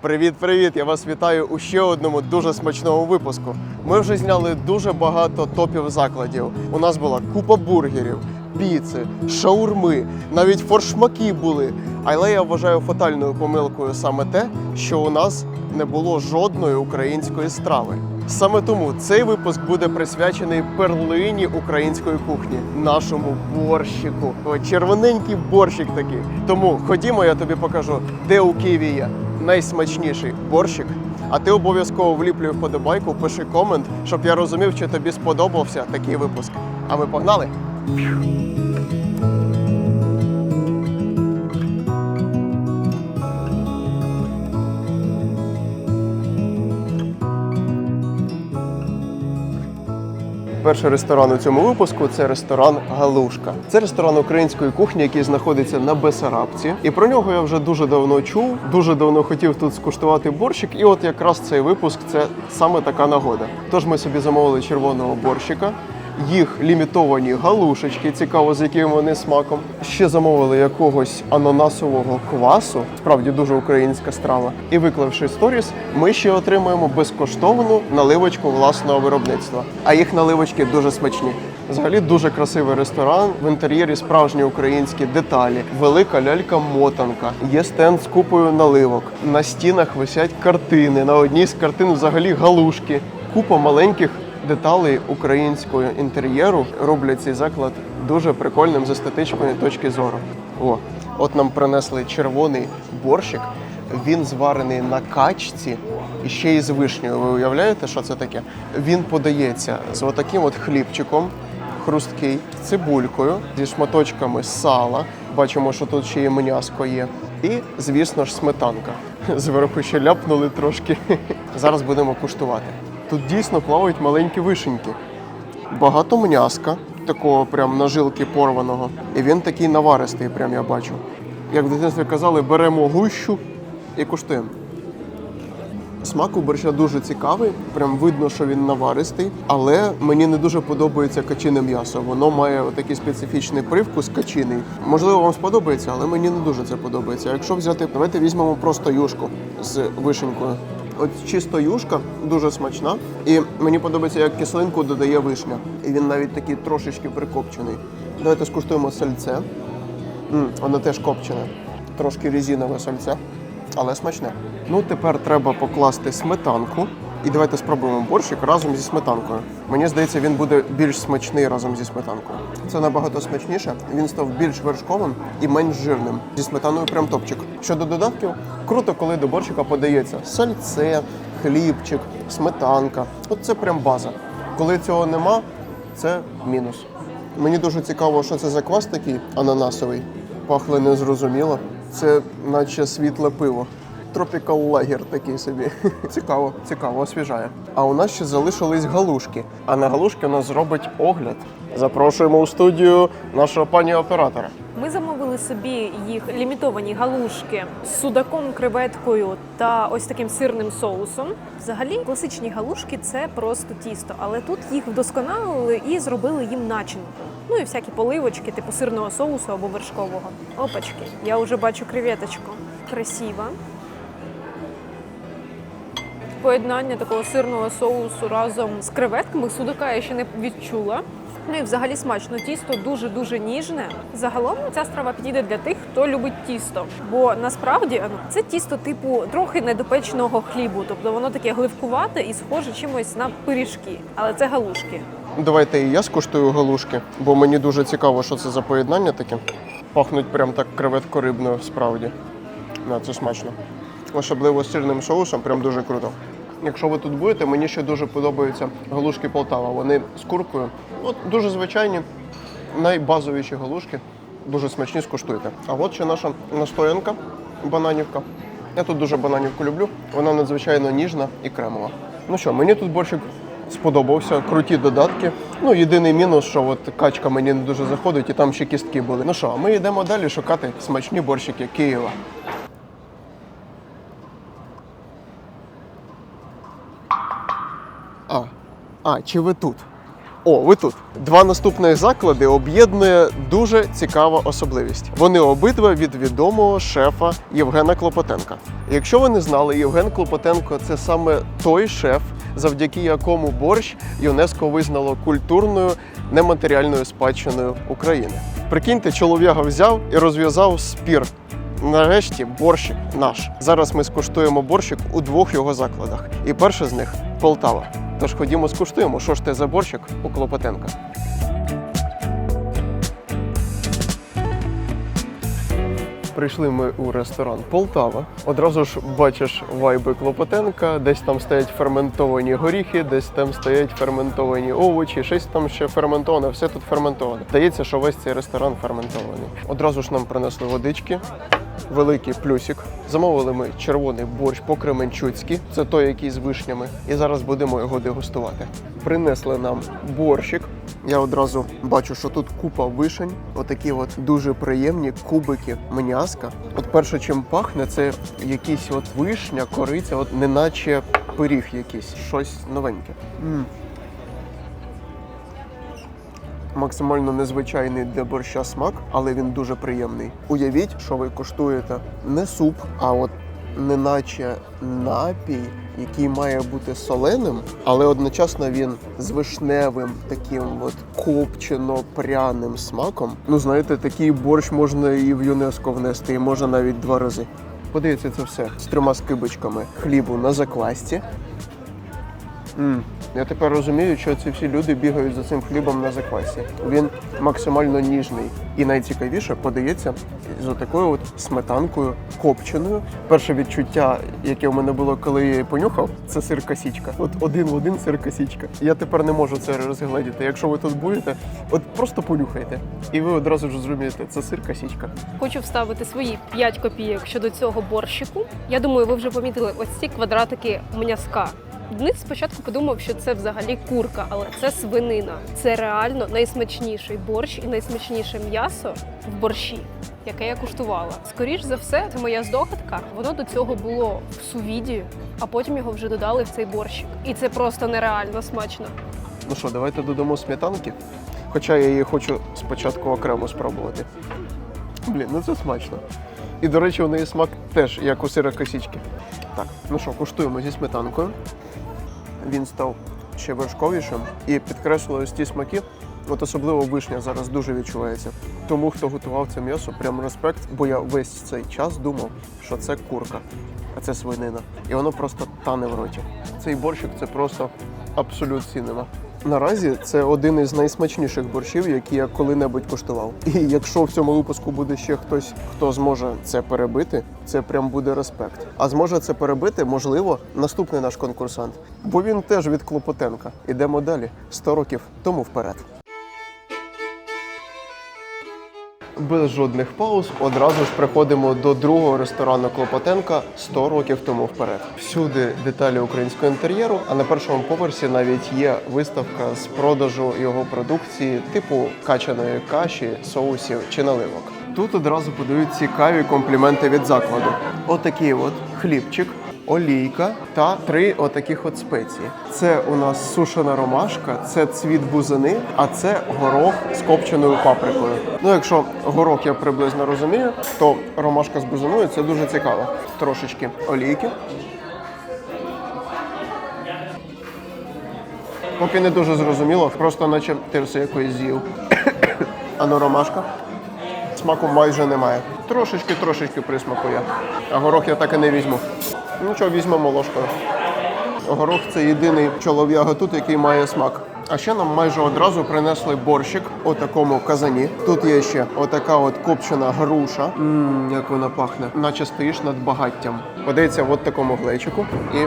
Привіт-привіт! Я вас вітаю у ще одному дуже смачному випуску. Ми вже зняли дуже багато топів закладів. У нас була купа бургерів, піци, шаурми, навіть форшмаки були. Але я вважаю фатальною помилкою саме те, що у нас не було жодної української страви. Саме тому цей випуск буде присвячений перлині української кухні, нашому борщику. Червоненький борщик такий. Тому ходімо, я тобі покажу, де у Києві є найсмачніший борщик. А ти обов'язково вліплюй вподобайку, пиши комент, щоб я розумів, чи тобі сподобався такий випуск. А ми погнали? Перший ресторан у цьому випуску це ресторан Галушка. Це ресторан української кухні, який знаходиться на Бесарабці. І про нього я вже дуже давно чув, дуже давно хотів тут скуштувати борщик. І от якраз цей випуск це саме така нагода. Тож ми собі замовили червоного борщика. Їх лімітовані галушечки, цікаво, з яким вони смаком. Ще замовили якогось ананасового квасу, справді дуже українська страва. І виклавши сторіс, ми ще отримуємо безкоштовну наливочку власного виробництва. А їх наливочки дуже смачні. Взагалі дуже красивий ресторан. В інтер'єрі справжні українські деталі, велика лялька-мотанка. Є стенд з купою наливок. На стінах висять картини. На одній з картин взагалі галушки. Купа маленьких деталей українського інтер'єру роблять цей заклад дуже прикольним з естетичної точки зору. О, от нам принесли червоний борщик. Він зварений на качці і ще й з вишнею. Ви уявляєте, що це таке? Він подається з отаким от хлібчиком, хрусткий, цибулькою, зі шматочками сала. Бачимо, що тут ще і м'яско є. І, звісно ж, сметанка. Зверху ще ляпнули трошки. Зараз будемо куштувати. Тут дійсно плавають маленькі вишеньки. Багато м'яска, такого прям на жилки порваного. І він такий наваристий, прям я бачу. Як в дитинстві казали, беремо гущу і куштуємо. Смак у борща дуже цікавий, прям видно, що він наваристий, але мені не дуже подобається качине м'ясо. Воно має такий специфічний привкус качиний. Можливо, вам сподобається, але мені не дуже це подобається. Якщо взяти, давайте візьмемо просто юшку з вишенькою. От чисто юшка дуже смачна, і мені подобається, як кислинку додає вишня. І він навіть такий трошечки прикопчений. Давайте скуштуємо сальце. М, воно теж копчене, трошки різинове сальце але смачне. Ну тепер треба покласти сметанку. І давайте спробуємо борщик разом зі сметанкою. Мені здається, він буде більш смачний разом зі сметанкою. Це набагато смачніше. Він став більш вершковим і менш жирним. Зі сметаною прям топчик. Щодо додатків, круто, коли до борщика подається сальце, хлібчик, сметанка. От це прям база. Коли цього нема, це мінус. Мені дуже цікаво, що це за квас такий ананасовий. Пахли незрозуміло. Це наче світле пиво. Тропікал лагер такий собі. Цікаво, цікаво, освіжає. А у нас ще залишились галушки. А на галушки у нас зробить огляд. Запрошуємо у студію нашого пані оператора. Ми замовили собі їх лімітовані галушки з судаком, креветкою та ось таким сирним соусом. Взагалі, класичні галушки це просто тісто, але тут їх вдосконалили і зробили їм начинку. Ну і всякі поливочки, типу сирного соусу або вершкового. Опачки, я вже бачу креветочку. Красиво. Поєднання такого сирного соусу разом з креветками судака я ще не відчула. Ну і взагалі смачно. Тісто дуже-дуже ніжне. Загалом ця страва підійде для тих, хто любить тісто. Бо насправді ну, це тісто типу трохи недопеченого хлібу. Тобто воно таке гливкувате і схоже чимось на пиріжки. Але це галушки. Давайте і я скуштую галушки, бо мені дуже цікаво, що це за поєднання таке. Пахнуть прям так креветко рибною, справді. Да, це смачно. Особливо з сирним соусом, прям дуже круто. Якщо ви тут будете, мені ще дуже подобаються галушки Полтава. Вони з куркою. От дуже звичайні, найбазовіші галушки. Дуже смачні, скуштуйте. А от ще наша настоянка бананівка. Я тут дуже бананівку люблю. Вона надзвичайно ніжна і кремова. Ну що, мені тут борщик сподобався, круті додатки. Ну, єдиний мінус, що от качка мені не дуже заходить, і там ще кістки були. Ну що, ми йдемо далі шукати смачні борщики Києва. А, чи ви тут? О, ви тут. Два наступних заклади об'єднує дуже цікава особливість. Вони обидва від відомого шефа Євгена Клопотенка. Якщо ви не знали, Євген Клопотенко це саме той шеф, завдяки якому борщ ЮНЕСКО визнало культурною нематеріальною спадщиною України. Прикиньте, чолов'яга взяв і розв'язав спір. Нарешті борщик наш. Зараз ми скуштуємо борщик у двох його закладах. І перший з них Полтава. Тож ходімо скуштуємо, що ж це за борщик у Клопотенка. Прийшли ми у ресторан Полтава. Одразу ж бачиш вайби Клопотенка, десь там стоять ферментовані горіхи, десь там стоять ферментовані овочі, щось там ще ферментоване, все тут ферментоване. Здається, що весь цей ресторан ферментований. Одразу ж нам принесли водички. Великий плюсик. Замовили ми червоний борщ по-кременчуцьки. Це той, який з вишнями. І зараз будемо його дегустувати. Принесли нам борщик. Я одразу бачу, що тут купа вишень, отакі от дуже приємні кубики м'яска. От перше, чим пахне, це якісь от вишня, кориця, от неначе пиріг якийсь, щось новеньке. м Максимально незвичайний для борща смак, але він дуже приємний. Уявіть, що ви куштуєте не суп, а от неначе напій, який має бути соленим, але одночасно він з вишневим таким от копчено-пряним смаком. Ну знаєте, такий борщ можна і в ЮНЕСКО внести, і можна навіть два рази. Подивіться це все з трьома скибочками хлібу на заквасті. Я тепер розумію, що ці всі люди бігають за цим хлібом на заквасі. Він максимально ніжний і найцікавіше подається з такою от сметанкою копченою. Перше відчуття, яке в мене було, коли я її понюхав, це сир косічка. От один в один сир косічка. Я тепер не можу це розгледіти. Якщо ви тут будете, от просто понюхайте, і ви одразу ж зрозумієте, це сир косічка. Хочу вставити свої 5 копійок щодо цього борщику. Я думаю, ви вже помітили ось ці квадратики м'язка. Денис спочатку подумав, що це взагалі курка, але це свинина. Це реально найсмачніший борщ і найсмачніше м'ясо в борщі, яке я куштувала. Скоріш за все, це моя здогадка. Воно до цього було в сувіді, а потім його вже додали в цей борщик. І це просто нереально смачно. Ну що, давайте додамо сметанки. Хоча я її хочу спочатку окремо спробувати. Блін, ну це смачно. І, до речі, у неї смак теж, як у сира косічки. Так, ну що, куштуємо зі сметанкою. Він став ще вершковішим і підкреслили ось ті смаки. От особливо вишня зараз дуже відчувається. Тому хто готував це м'ясо, прям респект, бо я весь цей час думав, що це курка, а це свинина. І воно просто тане в роті. Цей борщик це просто абсолют сінема. Наразі це один із найсмачніших борщів, які я коли-небудь куштував. І якщо в цьому випуску буде ще хтось, хто зможе це перебити, це прям буде респект. А зможе це перебити, можливо, наступний наш конкурсант. Бо він теж від Клопотенка. Ідемо далі. 100 років тому вперед. Без жодних пауз одразу ж приходимо до другого ресторану Клопотенка 100 років тому вперед. Всюди деталі українського інтер'єру, а на першому поверсі навіть є виставка з продажу його продукції, типу качаної каші, соусів чи наливок. Тут одразу подають цікаві компліменти від закладу. Отакий от хлібчик, олійка та три отаких от спеції. Це у нас сушена ромашка, це цвіт бузини, а це горох з копченою паприкою. Ну, якщо горох я приблизно розумію, то ромашка з бузиною це дуже цікаво. Трошечки олійки. Поки не дуже зрозуміло, просто наче тирси якоїсь з'їв. а ну ромашка. Смаку майже немає. Трошечки, трошечки присмаку є. А горох я так і не візьму. Ну що, візьмемо ложкою. Горох це єдиний чолов'яга тут, який має смак. А ще нам майже одразу принесли борщик у такому казані. Тут є ще отака от копчена груша. Мм, як вона пахне. Наче стоїш над багаттям. Подається в от такому глечику. І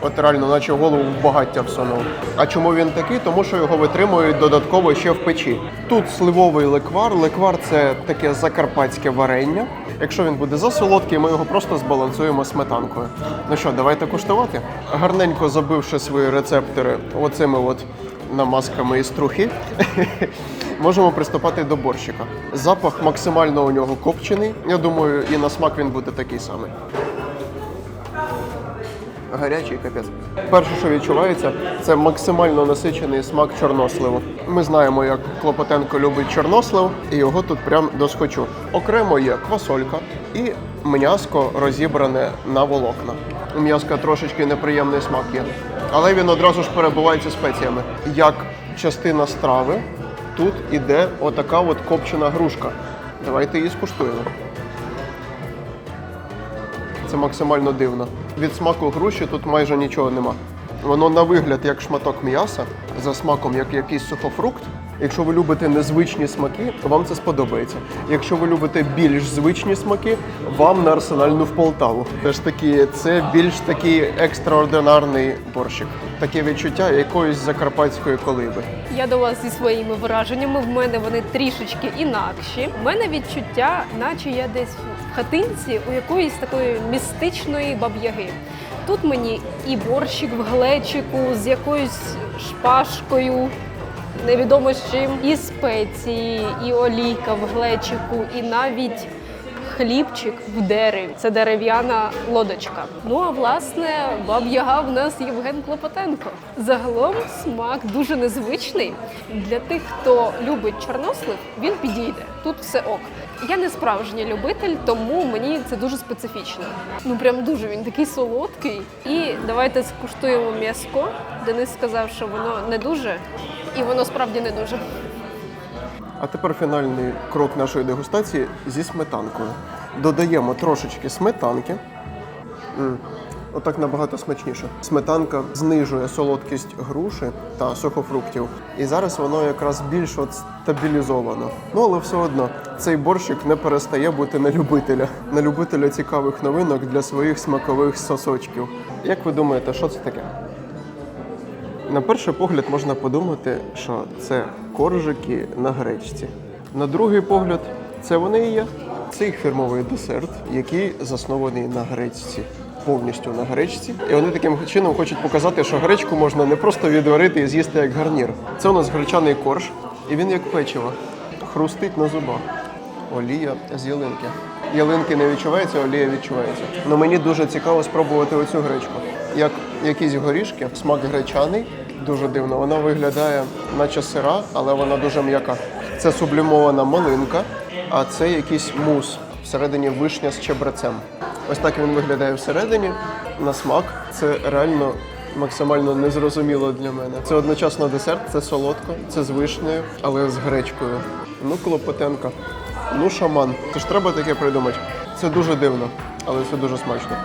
от реально, наче голову в багаття всунув. А чому він такий? Тому що його витримують додатково ще в печі. Тут сливовий леквар. Леквар це таке закарпатське варення. Якщо він буде засолодкий, ми його просто збалансуємо сметанкою. Ну що, давайте куштувати. Гарненько забивши свої рецептори оцими от намазками із трухи, можемо приступати до борщика. Запах максимально у нього копчений. Я думаю, і на смак він буде такий самий. гарячий капець. Перше, що відчувається, це максимально насичений смак чорносливу. Ми знаємо, як Клопотенко любить чорнослив, і його тут прям досхочу. Окремо є квасолька і м'яско розібране на волокна. У м'яска трошечки неприємний смак є, але він одразу ж перебувається спеціями. Як частина страви, тут іде отака от копчена грушка. Давайте її скуштуємо. Це максимально дивно. Від смаку груші тут майже нічого нема. Воно на вигляд як шматок м'яса, за смаком як якийсь сухофрукт. Якщо ви любите незвичні смаки, то вам це сподобається. Якщо ви любите більш звичні смаки, вам на арсенальну в Полтаву. Теж таки, це більш такий екстраординарний борщик. Таке відчуття якоїсь закарпатської колиби. Я до вас зі своїми враженнями. В мене вони трішечки інакші. У мене відчуття, наче я десь в хатинці у якоїсь такої містичної баб'яги. Тут мені і борщик в глечику з якоюсь шпажкою, невідомо з чим, і спеції, і олійка в глечику, і навіть хлібчик в дереві. Це дерев'яна лодочка. Ну а власне баб'яга в нас Євген Клопотенко. Загалом смак дуже незвичний. Для тих, хто любить чорнослив, він підійде. Тут все ок. Я не справжній любитель, тому мені це дуже специфічно. Ну прям дуже він такий солодкий. І давайте скуштуємо м'яско. Денис сказав, що воно не дуже, і воно справді не дуже. А тепер фінальний крок нашої дегустації зі сметанкою. Додаємо трошечки сметанки. М, Отак набагато смачніше. Сметанка знижує солодкість груші та сухофруктів. І зараз воно якраз більш от стабілізовано. Ну але все одно цей борщик не перестає бути на любителя. На любителя цікавих новинок для своїх смакових сосочків. Як ви думаєте, що це таке? На перший погляд можна подумати, що це коржики на гречці. На другий погляд, це вони і є. Це їх фірмовий десерт, який заснований на гречці. Повністю на гречці. І вони таким чином хочуть показати, що гречку можна не просто відварити і з'їсти як гарнір. Це у нас гречаний корж, і він як печиво. Хрустить на зубах. Олія з ялинки. Ялинки не відчувається, олія відчувається. Ну мені дуже цікаво спробувати оцю гречку. Як якісь горішки, смак гречаний, дуже дивно. Вона виглядає, наче сира, але вона дуже м'яка. Це сублімована малинка, а це якийсь мус. Всередині вишня з чебрецем. Ось так він виглядає всередині. На смак це реально максимально незрозуміло для мене. Це одночасно десерт, це солодко, це з вишнею, але з гречкою. Ну, клопотенка. Ну, шаман. Це ж треба таке придумати. Це дуже дивно, але це дуже смачно.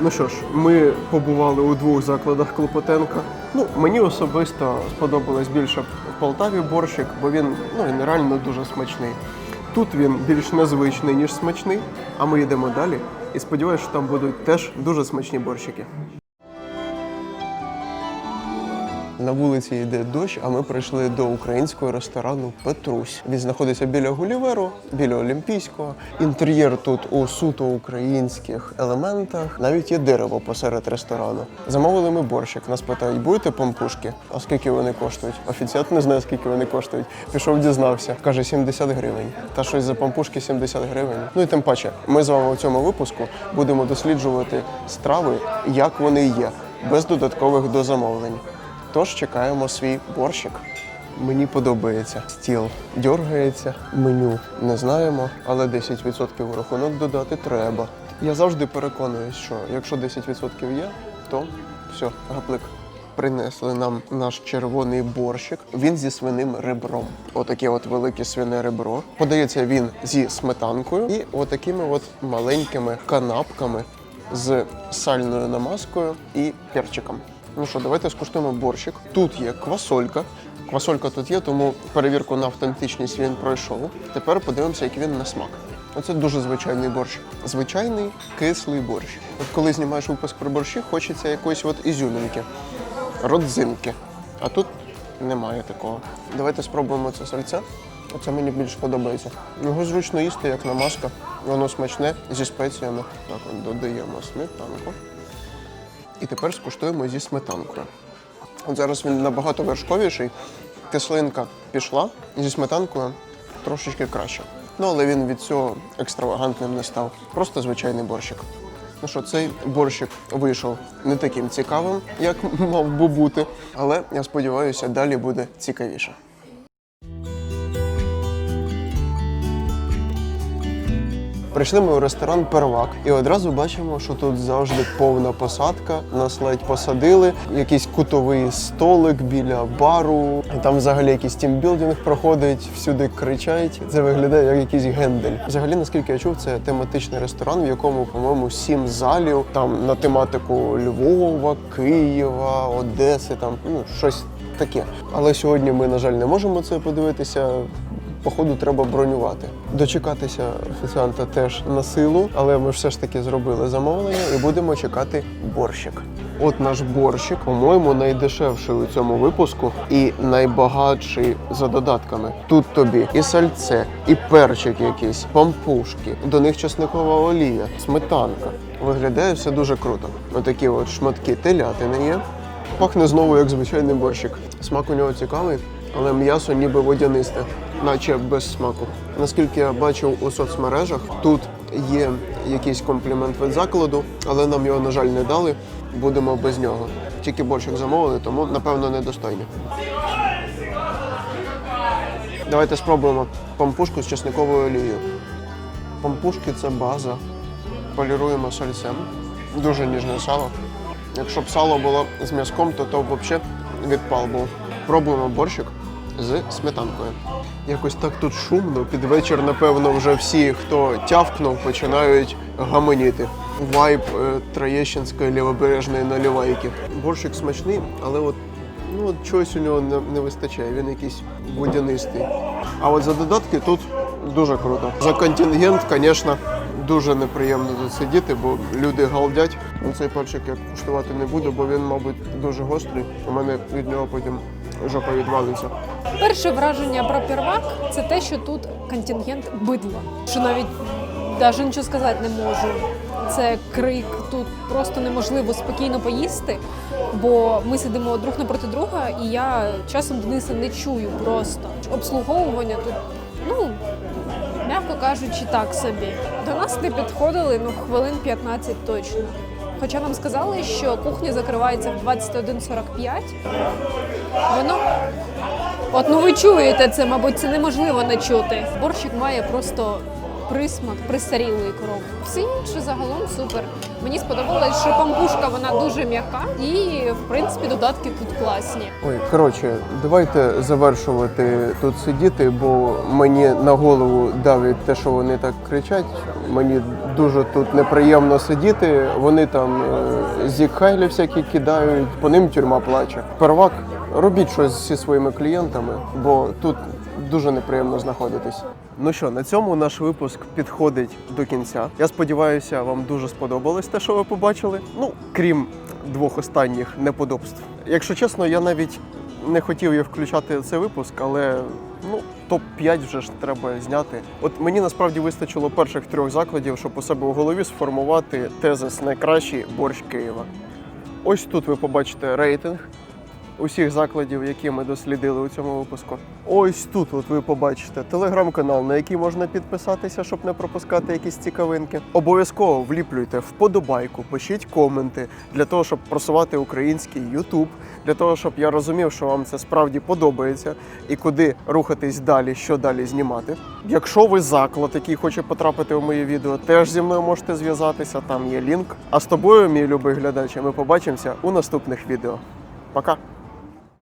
Ну що ж, ми побували у двох закладах Клопотенка. Ну, мені особисто сподобалось більше в Полтаві борщик, бо він ну, генерально дуже смачний. Тут він більш незвичний, ніж смачний, а ми йдемо далі. І сподіваюся, що там будуть теж дуже смачні борщики. На вулиці йде дощ, а ми прийшли до українського ресторану Петрусь. Він знаходиться біля Гуліверу, біля Олімпійського. Інтер'єр тут у суто українських елементах. Навіть є дерево посеред ресторану. Замовили ми борщик. Нас питають, будете пампушки? А скільки вони коштують? Офіціант не знає, скільки вони коштують. Пішов, дізнався. Каже, 70 гривень. Та щось за пампушки 70 гривень. Ну і тим паче, ми з вами у цьому випуску будемо досліджувати страви, як вони є, без додаткових дозамовлень. Тож чекаємо свій борщик. Мені подобається. Стіл дергається, меню не знаємо, але 10% у рахунок додати треба. Я завжди переконуюсь, що якщо 10% є, то все, гаплик. Принесли нам наш червоний борщик. Він зі свиним ребром. Отаке от велике свине ребро. Подається він зі сметанкою і отакими от маленькими канапками з сальною намазкою і перчиком. Ну що, давайте скуштуємо борщик. Тут є квасолька. Квасолька тут є, тому перевірку на автентичність він пройшов. Тепер подивимося, який він на смак. Оце дуже звичайний борщ. Звичайний кислий борщ. От коли знімаєш випуск про борщі, хочеться якоїсь от ізюмінки, родзинки. А тут немає такого. Давайте спробуємо це сальце. Оце мені більш подобається. Його зручно їсти, як намазка. Воно смачне зі спеціями. Так, от додаємо сметанку. І тепер скуштуємо зі сметанкою. От зараз він набагато вершковіший. Кислинка пішла зі сметанкою трошечки краще. Ну, але він від цього екстравагантним не став. Просто звичайний борщик. Ну що, цей борщик вийшов не таким цікавим, як мав би бути, але я сподіваюся, далі буде цікавіше. Прийшли ми у ресторан Первак і одразу бачимо, що тут завжди повна посадка. Нас ледь посадили, якийсь кутовий столик біля бару. Там взагалі якийсь тімбілдинг проходить, всюди кричать. Це виглядає як якийсь гендель. Взагалі, наскільки я чув, це тематичний ресторан, в якому, по-моєму, сім залів там на тематику Львова, Києва, Одеси, там ну щось таке. Але сьогодні ми, на жаль, не можемо це подивитися. Походу, треба бронювати. Дочекатися офіціанта теж на силу, але ми все ж таки зробили замовлення і будемо чекати борщик. От наш борщик, по-моєму, найдешевший у цьому випуску і найбагатший за додатками. Тут тобі і сальце, і перчик якийсь, пампушки, до них чесникова олія, сметанка. Виглядає все дуже круто. Отакі от шматки телятини є. Пахне знову як звичайний борщик. Смак у нього цікавий, але м'ясо ніби водянисте, наче без смаку. Наскільки я бачив у соцмережах, тут є якийсь комплімент від закладу, але нам його, на жаль, не дали. Будемо без нього. Тільки борщик замовили, тому напевно недостойні. Давайте спробуємо пампушку з чесниковою олією. Пампушки це база. Поліруємо сальцем. Дуже ніжне сало. Якщо б сало було з м'язком, то то взагалі відпал був. Пробуємо борщик з сметанкою. Якось так тут шумно. Під вечір, напевно, вже всі, хто тявкнув, починають гамоніти. Вайб е, Троєщинської лівобережної наливайки. Борщик смачний, але от, ну, от чогось у нього не, не вистачає. Він якийсь водянистий. А от за додатки тут дуже круто. За контингент, звісно, дуже неприємно тут сидіти, бо люди галдять. Ну, Цей перчик я куштувати не буду, бо він, мабуть, дуже гострий. У мене від нього потім жопа відвалиться. Перше враження про первак це те, що тут контингент бидла. Що навіть навіть нічого сказати не можу. Це крик, тут просто неможливо спокійно поїсти, бо ми сидимо друг напроти друга, і я часом Дениса не чую просто. Обслуговування тут, ну, м'яко кажучи, так собі. До нас не підходили ну, хвилин 15 точно. Хоча нам сказали, що кухня закривається в 21.45. Воно От ну ви чуєте це, мабуть, це неможливо не чути. Борщик має просто присмак присарілої корови. Все інше загалом супер. Мені сподобалось, що пампушка вона дуже м'яка, і в принципі додатки тут класні. Ой, коротше, давайте завершувати тут сидіти, бо мені на голову давить те, що вони так кричать. Мені дуже тут неприємно сидіти. Вони там е, зікхайлі всякі кидають, по ним тюрма плаче. Первак, робіть щось зі своїми клієнтами, бо тут дуже неприємно знаходитись. Ну що, на цьому наш випуск підходить до кінця. Я сподіваюся, вам дуже сподобалось те, що ви побачили. Ну, крім двох останніх неподобств. Якщо чесно, я навіть не хотів її включати цей випуск, але ну топ-5 вже ж треба зняти. От мені насправді вистачило перших трьох закладів, щоб у себе у голові сформувати тезис найкращий борщ Києва. Ось тут ви побачите рейтинг усіх закладів, які ми дослідили у цьому випуску. Ось тут от ви побачите телеграм-канал, на який можна підписатися, щоб не пропускати якісь цікавинки. Обов'язково вліплюйте вподобайку, пишіть коменти для того, щоб просувати український YouTube, для того, щоб я розумів, що вам це справді подобається і куди рухатись далі, що далі знімати. Якщо ви заклад, який хоче потрапити в моє відео, теж зі мною можете зв'язатися. Там є лінк. А з тобою, мій любий глядач, ми побачимося у наступних відео. Пока!